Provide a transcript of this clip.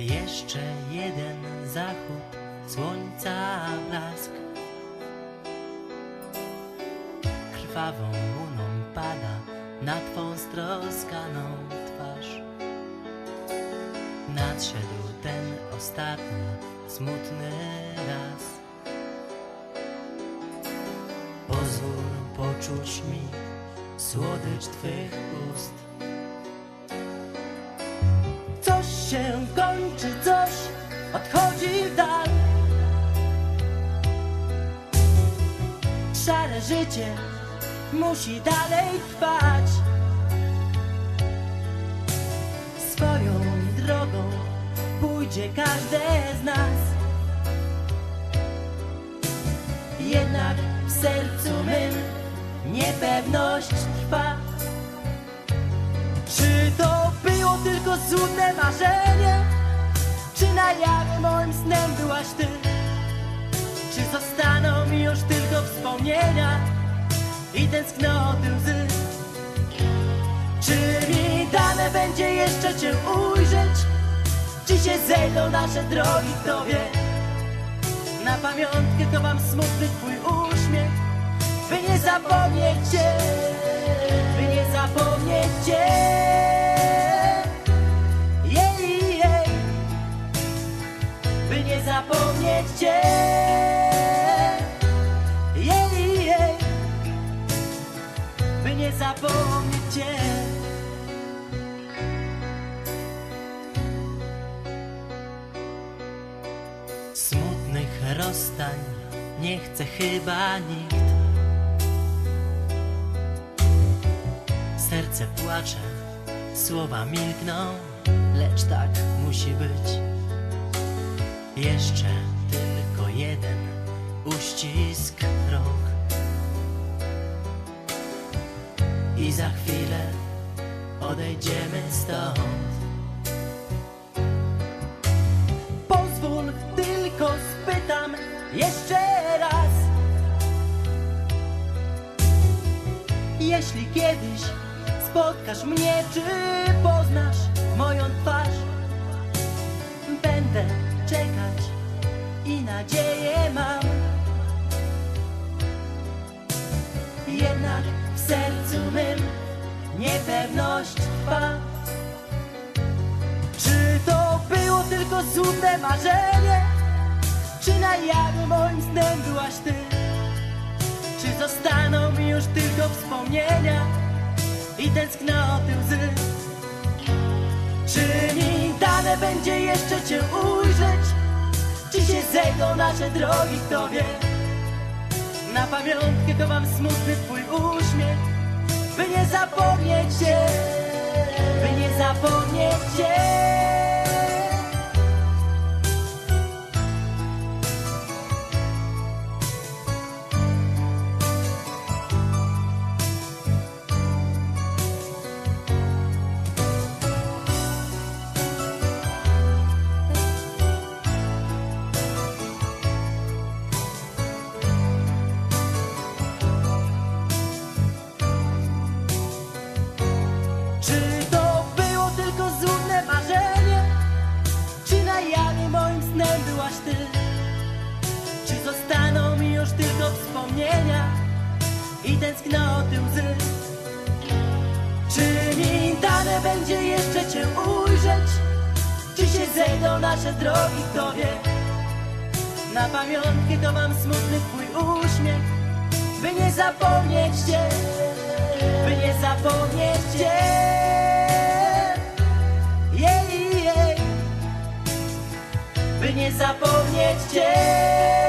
Jeszcze jeden zachód słońca blask. Krwawą łuną pada na twą stroskaną twarz. Nadszedł ten ostatni, smutny raz. Pozwól poczuć mi słodycz twych ust kończy, coś odchodzi w dal? Szare życie musi dalej trwać. Swoją drogą pójdzie każde z nas. Jednak w sercu mym niepewność trwa. Czy to było tylko złudne marzenie? Jawie moim snem byłaś ty? Czy zostaną mi już tylko wspomnienia i tęsknoty łzy? Czy mi dane będzie jeszcze cię ujrzeć? Czy się zejdą nasze drogi, kto wie? Na pamiątkę to mam smutny twój uśmiech By nie zapomnieć cię By nie zapomnieć cię rozstań nie chce chyba nikt. Serce płacze, słowa milkną, lecz tak musi być. Jeszcze Jeśli kiedyś spotkasz mnie, czy poznasz moją twarz Będę czekać i nadzieję mam Jednak w sercu mym niepewność trwa czy to było tylko złudne marzenie? Czy na jawie moim snem byłaś ty? Czy już wspomnienia i tęsknoty łzy? Czy mi dane będzie jeszcze cię ujrzeć? Czy się zejdą nasze drogi, kto wie? Na pamiątkę to mam smutny twój uśmiech By nie zapomnieć cię i tęsknoty łzy? Czy mi dane będzie jeszcze cię ujrzeć? Czy się zejdą nasze drogi, kto wie? Na pamiątkę to mam smutny twój uśmiech By nie zapomnieć cię by nie zapomnieć cię. By nie zapomnieć cię.